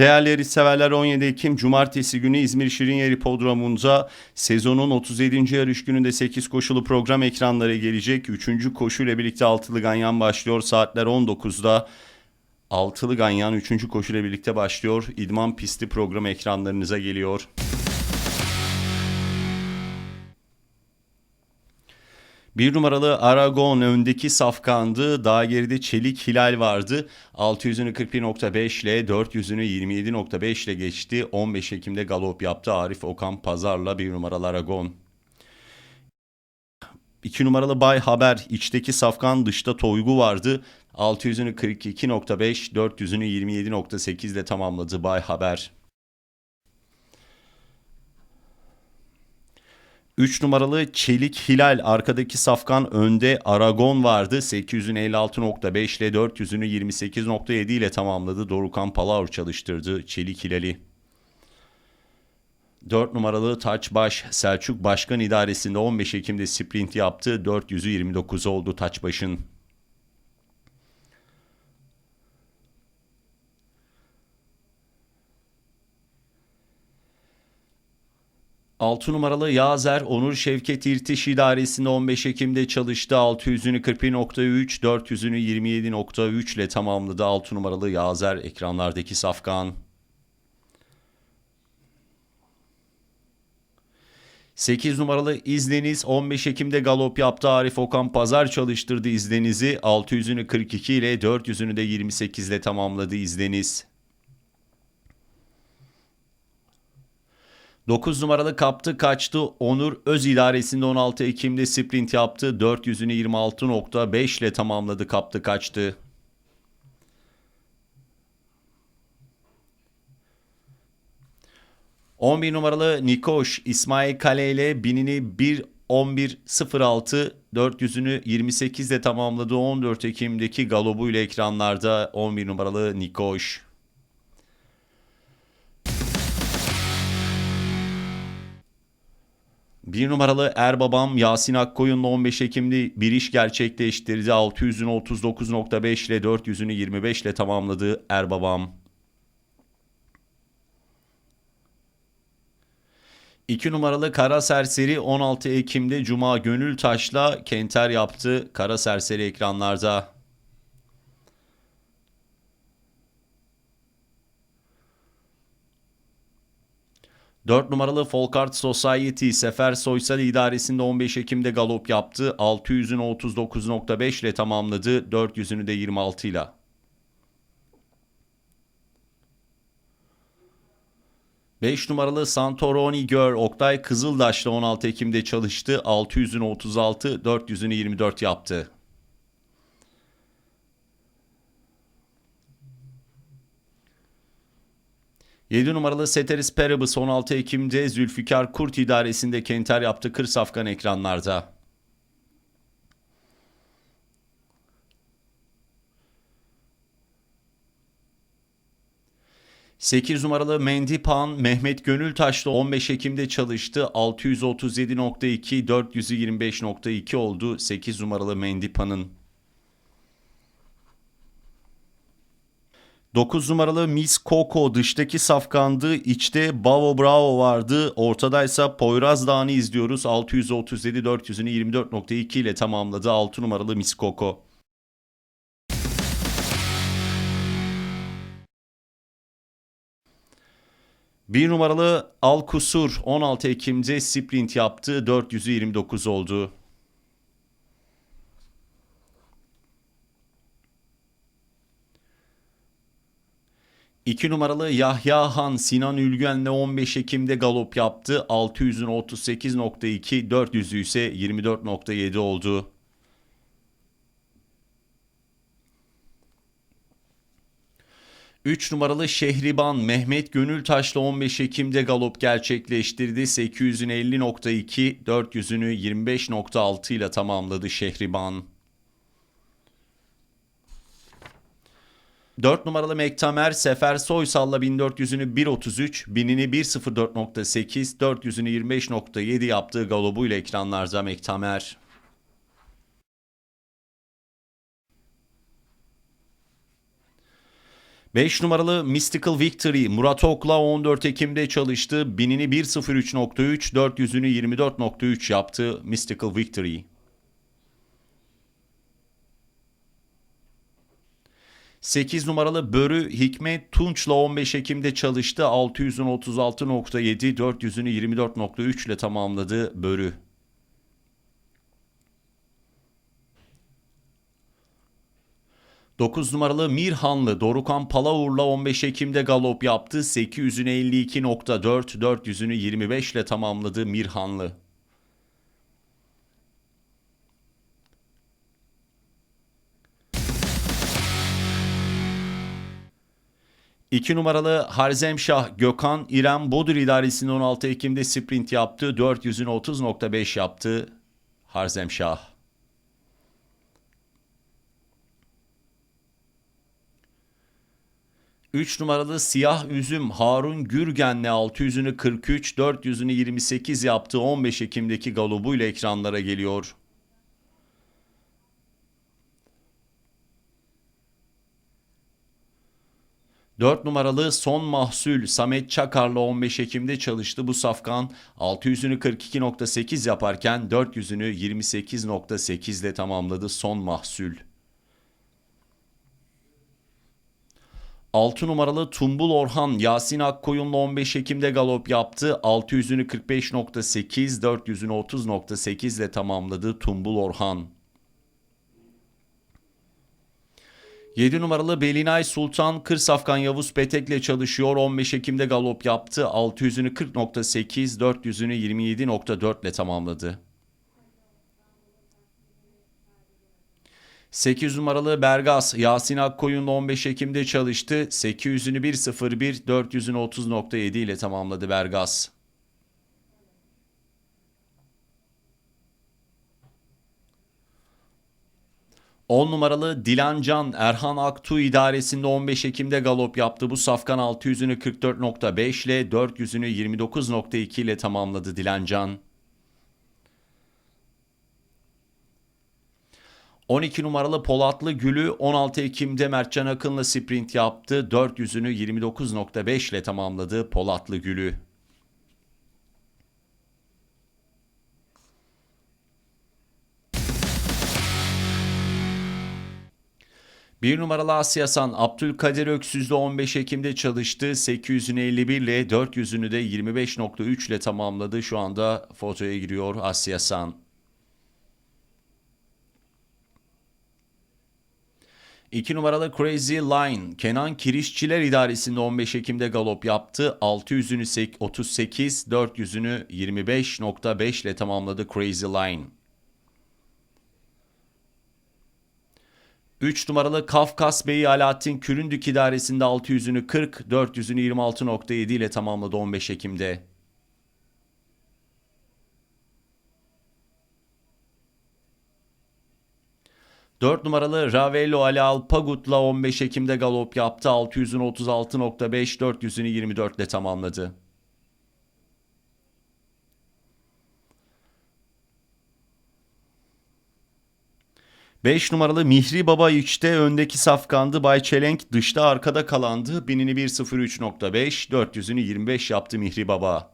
Değerli yarış severler 17 Ekim Cumartesi günü İzmir Şirinyeri Podromu'nda sezonun 37. yarış gününde 8 koşulu program ekranlara gelecek. 3. koşuyla birlikte altılı ganyan başlıyor. Saatler 19'da altılı ganyan 3. koşuyla birlikte başlıyor. İdman pisti program ekranlarınıza geliyor. Bir numaralı Aragon öndeki safkandı. Daha geride Çelik Hilal vardı. 600'ünü 41.5 ile 400'ünü 27.5 ile geçti. 15 Ekim'de galop yaptı. Arif Okan Pazar'la bir numaralı Aragon. 2 numaralı Bay Haber içteki safkan dışta Toygu vardı. 600'ünü 42.5, 400'ünü 27.8 ile tamamladı Bay Haber. 3 numaralı Çelik Hilal arkadaki safkan önde Aragon vardı. 800'ün 56.5 ile 400'ünü 28.7 ile tamamladı. Dorukan Palaur çalıştırdı Çelik Hilal'i. 4 numaralı Taçbaş Selçuk Başkan İdaresi'nde 15 Ekim'de sprint yaptı. 400'ü 29 oldu Taçbaş'ın. Altı numaralı Yazer Onur Şevket İrtiş İdaresi'nde 15 Ekim'de çalıştı. 600'ünü 41.3, 400'ünü 27.3 ile tamamladı. 6 numaralı Yazer ekranlardaki safkan. 8 numaralı İzdeniz 15 Ekim'de galop yaptı. Arif Okan Pazar çalıştırdı İzdeniz'i. 600'ünü 42 ile 400'ünü de 28 ile tamamladı İzdeniz. 9 numaralı kaptı kaçtı. Onur Öz idaresinde 16 Ekim'de sprint yaptı. 400'ünü 26.5 ile tamamladı kaptı kaçtı. ...11 numaralı Nikoş İsmail Kale ile binini 1.11.06 400'ünü 28 ile tamamladı 14 Ekim'deki galobuyla ekranlarda 11 numaralı Nikoş. Bir numaralı Erbabam Yasin Akkoyun'la 15 Ekim'de bir iş gerçekleştirdi. 600'ünü 39.5 ile 400'ünü 25 ile tamamladı Erbabam. 2 numaralı Kara Serseri 16 Ekim'de Cuma Gönül Taş'la Kenter yaptı. Kara Serseri ekranlarda. 4 numaralı Folkart Society Sefer Soysal idaresinde 15 Ekim'de galop yaptı. 600'ünü 39.5 ile tamamladı. 400'ünü de 26 ile. Beş numaralı Santoroni Gör Oktay Kızıldaş'la 16 Ekim'de çalıştı. 600'ünü 36, 400'ünü 24 yaptı. 7 numaralı Ceteris Paribus 16 Ekim'de Zülfikar Kurt idaresinde Kenter yaptı. Kır safkan ekranlarda. Sekiz numaralı Mendipan Mehmet Gönültaş'la 15 Ekim'de çalıştı. 637.2, 425.2 oldu. 8 numaralı Mendipan'ın 9 numaralı Miss Coco dıştaki safkandı. İçte Bavo Bravo vardı. Ortadaysa Poyraz Dağı'nı izliyoruz. 637 400'ünü 24.2 ile tamamladı 6 numaralı Miss Coco. Bir numaralı Alkusur 16 Ekim'de sprint yaptı. 400'ü 29 oldu. 2 numaralı Yahya Han Sinan Ülgen'le 15 Ekim'de galop yaptı. 600'ün 38.2, 400'ü ise 24.7 oldu. Üç numaralı Şehriban Mehmet Gönültaş'la 15 Ekim'de galop gerçekleştirdi. 800'ün 50.2, 400'ünü 25.6 ile tamamladı Şehriban. 4 numaralı Mektamer Sefer Soysal'la 1400'ünü 1.33, 1000'ini 1.04.8, 400'ünü 25.7 yaptığı galobuyla ekranlarda Mektamer. 5 numaralı Mystical Victory Murat Ok'la 14 Ekim'de çalıştı. Binini 1.03.3, 400'ünü 24.3 yaptı Mystical Victory. 8 numaralı Börü Hikmet Tunç'la 15 Ekim'de çalıştı. 600'ün 36.7, 400'ünü 24.3 ile tamamladı Börü. 9 numaralı Mirhanlı Dorukan Palavur'la 15 Ekim'de galop yaptı. 800'ünü 52.4, 400'ünü 25 ile tamamladı Mirhanlı. İki numaralı Harzemşah Gökhan İrem Bodur idaresinde 16 Ekim'de sprint yaptı. 400'ünü 30.5 yaptı Harzemşah. 3 numaralı siyah üzüm Harun Gürgen'le 600'ünü 43, 400'ünü 28 yaptığı 15 Ekim'deki galobuyla ekranlara geliyor. Dört numaralı son mahsul Samet Çakar'la 15 Ekim'de çalıştı. Bu safkan 600'ünü 42.8 yaparken 400'ünü 28.8 ile tamamladı son mahsul. 6 numaralı Tumbul Orhan Yasin Akkoyun'la 15 Ekim'de galop yaptı. 600'ünü 45.8, 400'ünü 30.8 ile tamamladı Tumbul Orhan. 7 numaralı Belinay Sultan Kırsafkan Yavuz Petek'le çalışıyor. 15 Ekim'de galop yaptı. 600'ünü 40.8, 400'ünü 27.4 ile tamamladı. 8 numaralı Bergas Yasin Akkoyun'la 15 Ekim'de çalıştı. 800'ünü 1.01, 400'ünü 30.7 ile tamamladı Bergas. On numaralı Dilan Can Erhan Aktu idaresinde 15 Ekim'de galop yaptı. Bu safkan 600'ünü 44.5 ile 400'ünü 29.2 ile tamamladı Dilan Can. 12 numaralı Polatlı Gül'ü 16 Ekim'de Mertcan Akın'la sprint yaptı. 400'ünü 29.5 ile tamamladı Polatlı Gül'ü. Bir numaralı Asyasan Abdülkadir Öksüz'de 15 Ekim'de çalıştı. 800'ünü 51 ile 400'ünü de 25.3 ile tamamladı. Şu anda fotoya giriyor Asyasan. 2 numaralı Crazy Line Kenan Kirişçiler idaresinde 15 Ekim'de galop yaptı. 600'ünü 38, 400'ünü 25.5 ile tamamladı Crazy Line. 3 numaralı Kafkas Bey Alaaddin Küründük idaresinde 600'ünü 40, 400'ünü 26.7 ile tamamladı 15 Ekim'de. 4 numaralı Ravello Ali Alpagut'la 15 Ekim'de galop yaptı. 600'ün 36.5, 400'ünü 24 ile tamamladı. Beş numaralı Mihri Baba içte öndeki safkandı. Bay Çelenk dışta arkada kalandı. Binini 1.03.5, 400'ünü 25 yaptı Mihri Baba.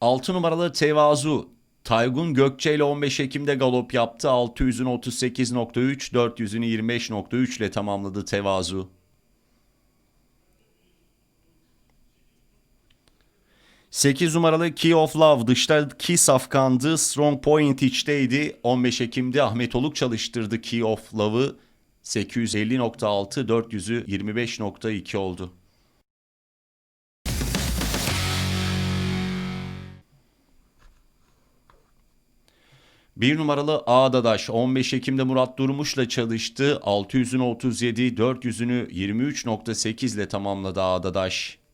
6 numaralı Tevazu Taygun Gökçe ile 15 Ekim'de galop yaptı. 600'ün 38.3, 400'ünü 25.3 ile tamamladı Tevazu. Sekiz numaralı Key of Love dıştaki safkandı. Strong Point içteydi. 15 Ekim'de Ahmet Oluk çalıştırdı Key of Love'ı. 850.6, 400'ü 25.2 oldu. Bir numaralı Ağdadaş 15 Ekim'de Murat Durmuş'la çalıştı. 600'ünü 37, 400'ünü 23.8 ile tamamladı Ağdadaş.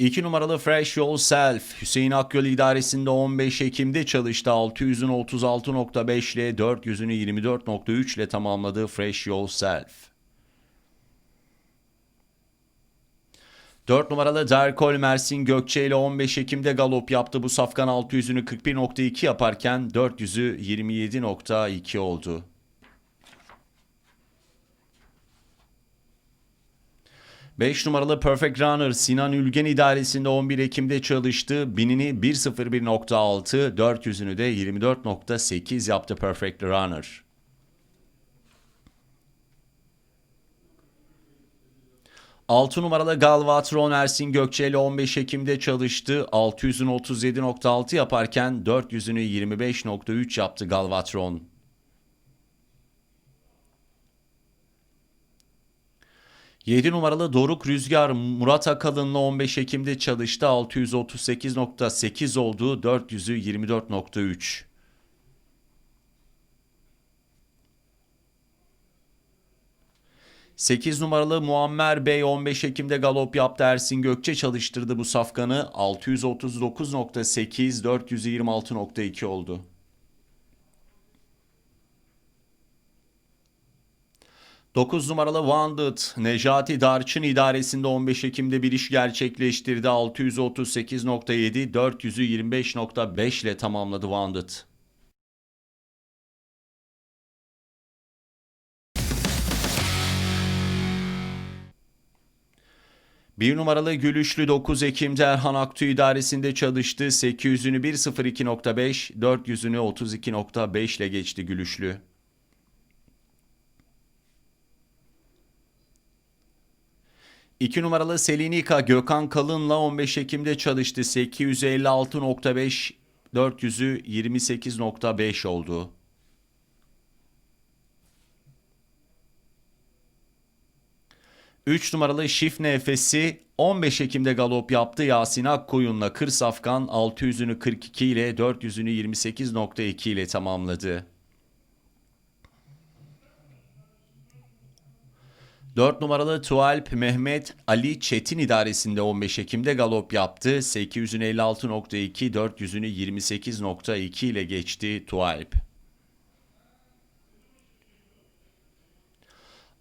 2 numaralı Fresh Yourself Hüseyin Akyol idaresinde 15 Ekim'de çalıştı. 600'ünü 36.5 ile 400'ünü 24.3 ile tamamladı Fresh Yourself. 4 numaralı Derkol Mersin Gökçe ile 15 Ekim'de galop yaptı. Bu safkan 600'ünü 41.2 yaparken 400'ü 27.2 oldu. Beş numaralı Perfect Runner Sinan Ülgen idaresinde 11 Ekim'de çalıştı. Binini 1.01.6, 400'ünü de 24.8 yaptı Perfect Runner. 6 numaralı Galvatron Ersin Gökçe ile 15 Ekim'de çalıştı. 600'ün 37.6 yaparken 400'ünü 25.3 yaptı Galvatron. Yedi numaralı Doruk Rüzgar Murat Akalın'la 15 Ekim'de çalıştı. 638.8 oldu. 400'ü 24.3. 8 numaralı Muammer Bey 15 Ekim'de galop yaptı. Ersin Gökçe çalıştırdı bu safkanı. 639.8, 426.2 oldu. Dokuz numaralı Wounded Necati Darçın idaresinde 15 Ekim'de bir iş gerçekleştirdi. 638.7, 400'ü 25.5 ile tamamladı Wounded. Bir numaralı Gülüşlü 9 Ekim'de Erhan Aktu idaresinde çalıştı. 800'ünü 1.02.5, 400'ünü 32.5 ile geçti Gülüşlü. İki numaralı Selinika Gökhan Kalın'la 15 Ekim'de çalıştı. 856.5, 400'ü 28.5 oldu. 3 numaralı Şif Nefesi 15 Ekim'de galop yaptı. Yasin Akkoyun'la Kır Safkan 600'ünü 42 ile 400'ünü 28.2 ile tamamladı. 4 numaralı Tualp Mehmet Ali Çetin idaresinde 15 Ekim'de galop yaptı. 800'ünü 56.2, 400'ünü 28.2 ile geçti Tualp.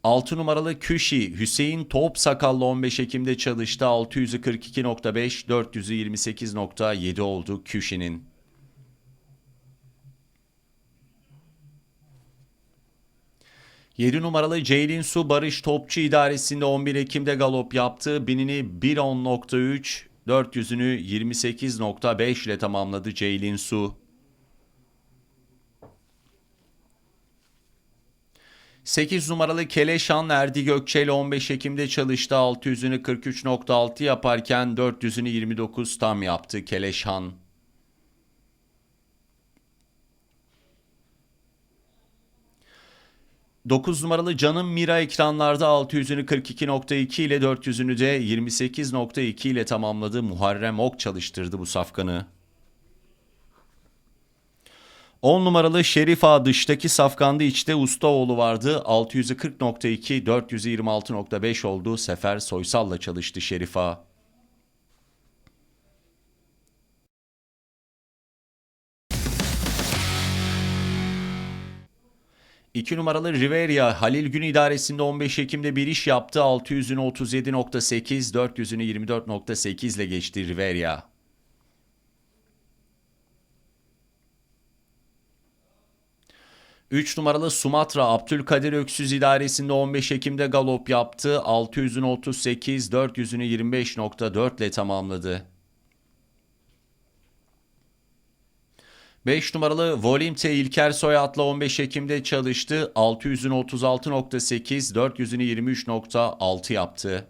6 numaralı Küşi Hüseyin Top Sakallı 15 Ekim'de çalıştı. 600'ü 42.5, 400'ü 28.7 oldu Küşi'nin. 7 numaralı Ceylin Su Barış Topçu idaresinde 11 Ekim'de galop yaptı. Binini 1.10.3, 400'ünü 28.5 ile tamamladı Ceylin Su. 8 numaralı Keleşan Erdi Gökçeli 15 Ekim'de çalıştı. 600'ünü 43.6 yaparken 400'ünü 29 tam yaptı Keleşhan. 9 numaralı Canım Mira ekranlarda 600'ünü 42.2 ile 400'ünü de 28.2 ile tamamladı. Muharrem Ok çalıştırdı bu safkanı. 10 numaralı Şerif Ağa dıştaki safkandı içte Ustaoğlu vardı. 640.2 426.5 oldu. Sefer Soysal'la çalıştı Şerif Ağa. İki numaralı Riveria Halil Gün idaresinde 15 Ekim'de bir iş yaptı. 600'ünü 37.8, 400'ünü 24.8 ile geçti Riveria. 3 numaralı Sumatra Abdülkadir Öksüz idaresinde 15 Ekim'de galop yaptı. 600'ünü 38, 400'ünü 25.4 ile tamamladı. 5 numaralı Volimte İlker Soyat'la 15 Ekim'de çalıştı. 600'ünü 36.8, 400'ünü 23.6 yaptı.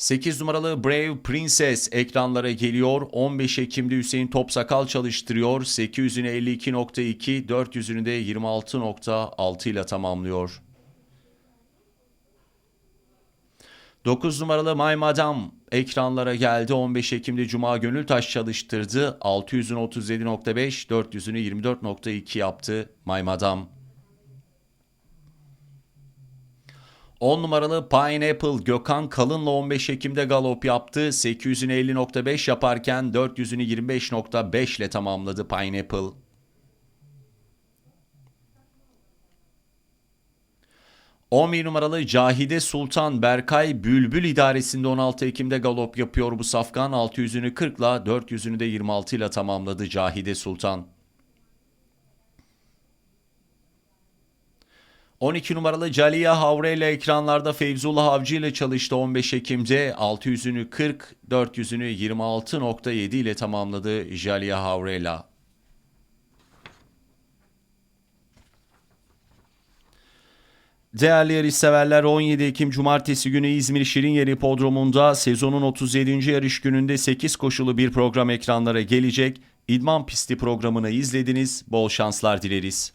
8 numaralı Brave Princess ekranlara geliyor. 15 Ekim'de Hüseyin Topsakal çalıştırıyor. 800'ünü 52.2, 400'ünü de 26.6 ile tamamlıyor. 9 numaralı My Madam ekranlara geldi. 15 Ekim'de Cuma Gönültaş çalıştırdı. 600'ünü 37.5, 400'ünü 24.2 yaptı My Madam. 10 numaralı Pineapple Gökhan Kalın'la 15 Ekim'de galop yaptı. 800'ünü 50.5 yaparken 400'ünü 25.5 ile tamamladı Pineapple. 11 numaralı Cahide Sultan Berkay Bülbül idaresinde 16 Ekim'de galop yapıyor bu safkan. 600'ünü 40 ile 400'ünü de 26 ile tamamladı Cahide Sultan. 12 numaralı Caliya Havre ile ekranlarda Feyzullah Avcı ile çalıştı 15 Ekim'de 600'ünü 40, 400'ünü 26.7 ile tamamladı Caliya Havre ile. Değerli yarış severler 17 Ekim Cumartesi günü İzmir Şirinyeri Podromu'nda sezonun 37. yarış gününde 8 koşulu bir program ekranlara gelecek. İdman pisti programını izlediniz. Bol şanslar dileriz.